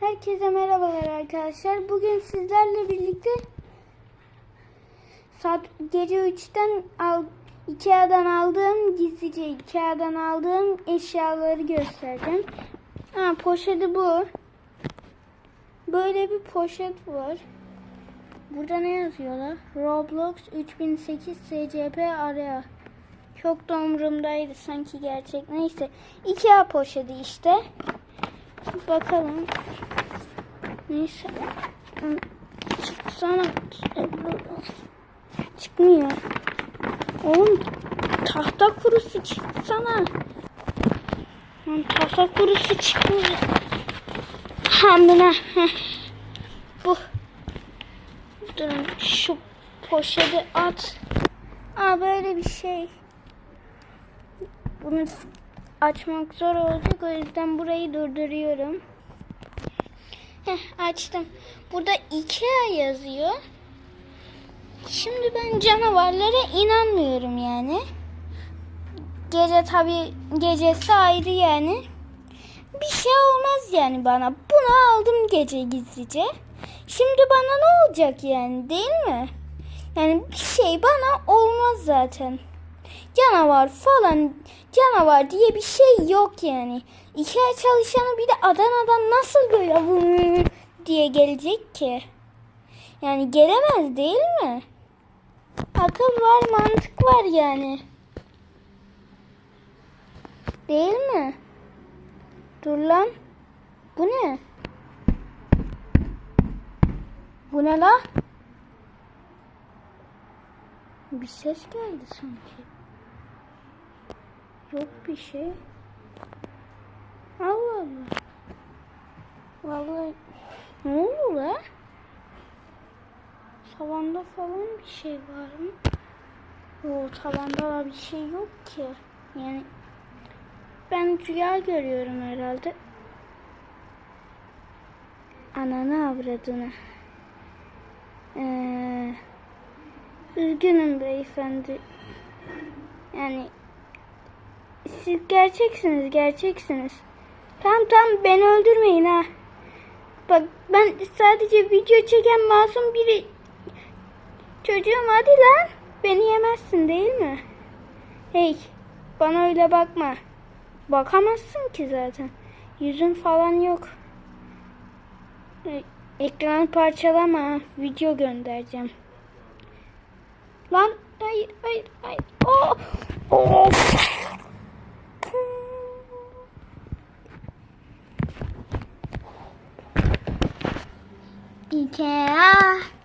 Herkese merhabalar arkadaşlar. Bugün sizlerle birlikte saat gece 3'ten al, Ikea'dan aldığım gizlice Ikea'dan aldığım eşyaları göstereceğim. Ha, poşeti bu. Böyle bir poşet var. Burada ne yazıyorlar? Roblox 3008 SCP araya. Çok da umurumdaydı sanki gerçek. Neyse. Ikea poşeti işte. Bakalım. Neyse. Çıksana. Çıkmıyor. Oğlum tahta kurusu çıksana. Tahta kurusu çıkmıyor. Hamdına. Bu. Durun şu poşeti at. Aa böyle bir şey. Bunu açmak zor olacak o yüzden burayı durduruyorum. Heh, açtım. Burada Ikea yazıyor. Şimdi ben canavarlara inanmıyorum yani. Gece tabi gecesi ayrı yani. Bir şey olmaz yani bana. Bunu aldım gece gizlice. Şimdi bana ne olacak yani değil mi? Yani bir şey bana olmaz zaten. Canavar falan canavar diye bir şey yok yani. İKEA çalışanı bir de Adana'dan nasıl böyle diye gelecek ki? Yani gelemez değil mi? Akıl var mantık var yani. Değil mi? Dur lan. Bu ne? Bu ne la? Bir ses geldi sanki. Yok bir şey. Allah Allah. Vallahi ne oldu la? Tavanda falan bir şey var mı? Yok tavanda da bir şey yok ki. Yani ben rüya görüyorum herhalde. Ananı avradını. Ee, üzgünüm beyefendi. Yani siz gerçeksiniz, gerçeksiniz. Tamam tamam beni öldürmeyin ha. Bak ben sadece video çeken masum biri çocuğum hadi lan. Beni yemezsin değil mi? Hey bana öyle bakma. Bakamazsın ki zaten. Yüzün falan yok. E, Ekranı parçalama. Video göndereceğim. Lan hayır hayır hayır. Oh! Of! Ikea.